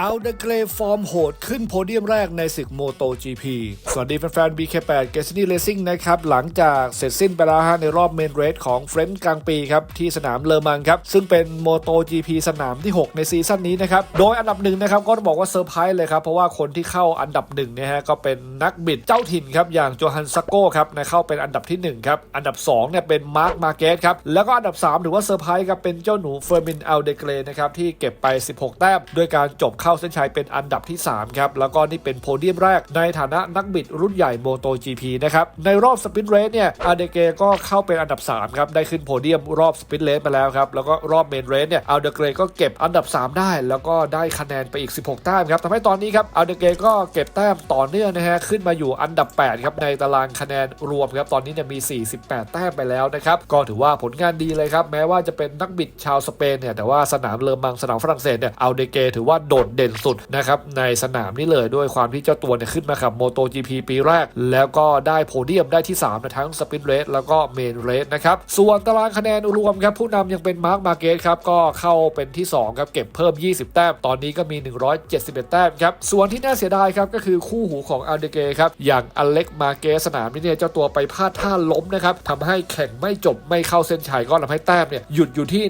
เอาเดเกรฟอร์มโหดขึ้นโพเดียมแรกในศึกโมโต GP สวัสดีแฟนๆ BK8 g a s i n y Racing นะครับ หลังจากเสร็จสิ้นไปแล้วฮะในรอบเมนเรสของเฟรนด์กลางปีครับ ที่สนามเลอมังครับ ซึ่งเป็นโมโต GP สนามที่ 6 ในซีซั่นนี้นะครับ โดยอันดับหนึ่งนะครับ ก็ต้องบอกว่าเซอร์ไพรส์เลยครับ เพราะว่าคนที่เข้าอันดับหนึ่งเนะฮะก็เป็นนักบิดเจ้าถิ่นครับอย่างโจฮันซักโก้ครับนะเข้าเป็นอันดับที่หนึ่งครับอันดับสองเนี่ยเป็นมาร์คมาเกสครับแล้วก็อันดับสามถือว่าเซอร์ไพรส์ครับเป็นเจ้าหนูเฟอร์มินอัลเดเกรนะครับที่เก็บไป 16 แต้มด้วยการจบเข้าเส้นชัยเป็นอันดับที่ 3 ครับ แล้วก็นี่เป็นโพเดียมแรกในฐานะนักบิดรุ่นใหญ่โมโต GP นะครับ ในรอบสปินเรสเนี่ยอาเดเกก็เข้าเป็นอันดับ 3 ครับ ได้ขึ้นโพเดียมรอบสปินเรสไปแล้วครับ แล้วก็รอบเมนเรสเนี่ยอาเดเกก็เก็บอันดับ 3 ได้ แล้วก็ได้คะแนนไปอีก 16 แต้มครับทำให้ตอนนี้ครับอาเดเกก็เก็บแต้มต่อเนื่องนะฮะขึ้นมาอยู่อันดับ 8 ครับในตารางคะแนนรวมครับตอนนี้เนี่ยมี 48 แต้มไปแล้วนะครับก็ถือว่าผลงานดีเลยครับแม้ว่าจะเป็นนักบิดชาวสเปนเนี่ยแต่ว่าสนามเลอมังสนามฝรั่งเศสเนี่ยอาเดเกถือว่าโดดเด่นสุดนะครับในสนามนี้เลยด้วยความที่เจ้าตัวเนี่ยขึ้นมาขับโมโต GP ปีแรก แล้วก็ได้โพเดียมได้ที่3ในทั้งสปินเรสแล้วก็เมนเรสนะครับ ส่วนตารางคะแนนรวมครับ ผู้นำยังเป็นมาร์คมาเกสครับ ก็เข้าเป็นที่ 2 ครับ เก็บเพิ่ม 20 แต้ม ตอนนี้ก็มี 171 แต้มครับ ส่วนที่น่าเสียดายครับ ก็คือคู่หูของอัลเดเกครับ อย่างอเล็กมาเกสสนามนี้เนี่ยเจ้าตัวไปพลาดท่าล้มนะครับทำให้แข่งไม่จบไม่เข้าเส้นชัยก็ทำให้แต้มเนี่ยหยุดอยู่ที่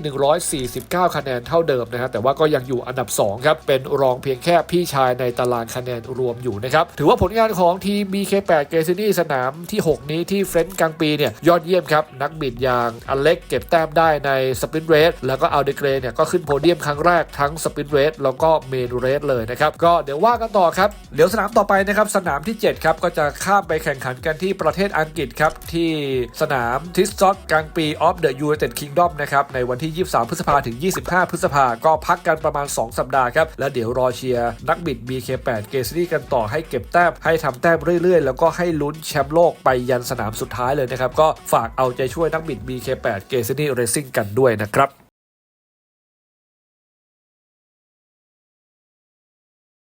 149 คะแนนเท่าเดิมนะฮะแต่ว่าก็ยังอยู่อันดับ2ครับเป็นรองเพียงแค่พี่ชายในตารางคะแนนรวมอยู่นะครับ ถือว่าผลงานของทีม BK8 เกซินี่สนามที่ 6 นี้ที่เฟรนด์กลางปีเนี่ยยอดเยี่ยมครับ นักบิดอย่างอเล็กเก็บแต้มได้ในสปรินต์เรสแล้วก็อัลเดเกรเนี่ยก็ขึ้นโพเดียมครั้งแรกทั้งสปรินต์เรสแล้วก็เมนเรสเลยนะครับ ก็เดี๋ยวว่ากันต่อครับเดี๋ยวสนามต่อไปนะครับสนามที่ 7 ครับ ก็จะข้ามไปแข่งขันกันที่ประเทศอังกฤษครับ ที่สนามทิสซอตกลางปีออฟเดอะยูไนเต็ดคิงดอมนะครับในวันที่ 23 พฤษภาถึง 25 พฤษภาก็พักกันประมาณ 2 สัปดาห์ครับแล้วเดี๋ยวรอเชียร์นักบิด BK8 เกซินี่กันต่อให้เก็บแต้มให้ทำแต้มเรื่อยๆ แล้วก็ให้ลุ้นแชมป์โลกไปยันสนามสุดท้ายเลยนะครับ ก็ฝากเอาใจช่วยนักบิด BK8 เกซินี่เรซิ่งกันด้วยนะครับ